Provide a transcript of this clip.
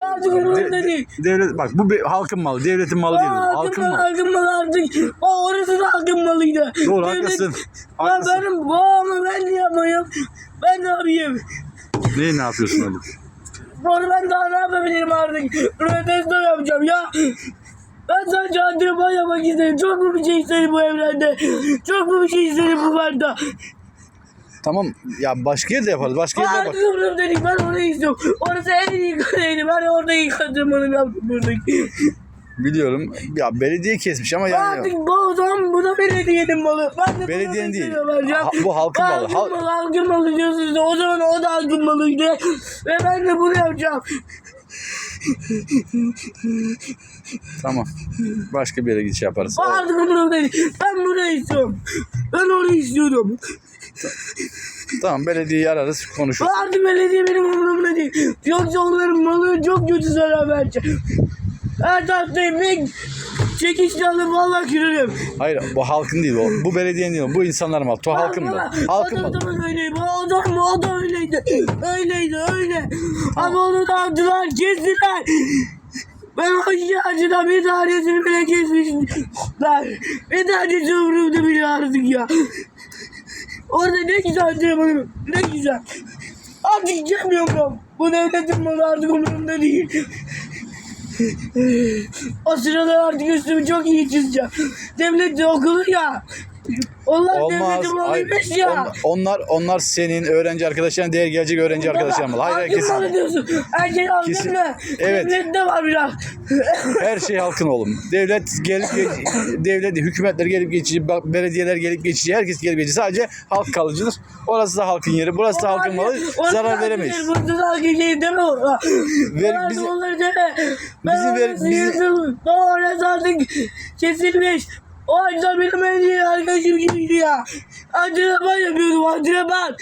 Artık umurumda değil. Devlet bak bu bir halkın malı, devletin malı değil. Aa, Halkın malı. halkın malı artık. O orası da halkın malıydı. Doğru haklısın. Ya Haklısın. benim bu ama ben ne yapayım? Ben ne yapayım? Neyi ne yapıyorsun Ali? Sonra ben daha ne yapabilirim artık? Protesto yapacağım ya. Ben sadece antrenman yapmak istedim. Çok mu bir şey istedim bu evrende? Çok mu bir şey istedim bu varda? Tamam ya başka yerde yaparız. Başka yerde bak. Umurumda değil. Ben orayı istiyorum. Orası en iyi kaleydi. Ben orada antrenmanımı yaptım buradaki. Biliyorum. Ya belediye kesmiş ama yani. Artık bu o zaman bu da belediyenin malı. Ben de Belediyenin değil. Ha- bu halkın malı. Halkın Hal- malı, halkın malı diyorsunuz. O zaman o da halkın malıydı. Ve ben de bunu yapacağım. Tamam. Başka bir yere gidiş yaparız. Artık umurumda değil. Ben burayı istiyorum. Ben orayı istiyorum. Tamam belediyeyi ararız konuşuruz. Artık belediye benim umurumda değil. Yoksa onların malı çok kötü zarar verecek. Her taraftayım. Ben çekişle alıp valla kırarım. Hayır bu halkın değil o. Bu belediyenin değil. Bu insanlar malı. To halkın malı. Halkın malı. o da öyleydi. O da, o da öyleydi. Öyleydi öyle. Ama onu da aldılar kestiler. Ben o acıdan bir tanesini bile kesmişler. Bir tanesi umurumda bile artık ya. Orada ne güzel antrenmanım. Ne güzel. Artık yemiyorum. Bu devletin malı artık umurumda değil. O sırada artık üstümü çok iyi çizeceğim. Devlet okulu ya. Onlar Olmaz. Hayır. malıymış ya. On- onlar onlar senin öğrenci arkadaşlarına değer gelecek öğrenci arkadaşlar malı. Hayır hayır Halkın kesin. malı diyorsun. Her şey Kesin. ne? Evet. Devlette var biraz. Her şey halkın oğlum. Devlet gelip ge- devlet hükümetler gelip geçici, bak- belediyeler gelip geçici, herkes gelip geçici. Sadece halk kalıcıdır. Orası da halkın yeri, burası da halkın malı. Zarar halkın veremeyiz. yeri, Burası da yeri deme o. Ver- bizi- onları deme. Ben bizi ver- bizi-. Orası artık kesilmiş. O ağaçlar benim en iyi arkadaşım gibiydi ya. Antrenman yapıyordum antrenman.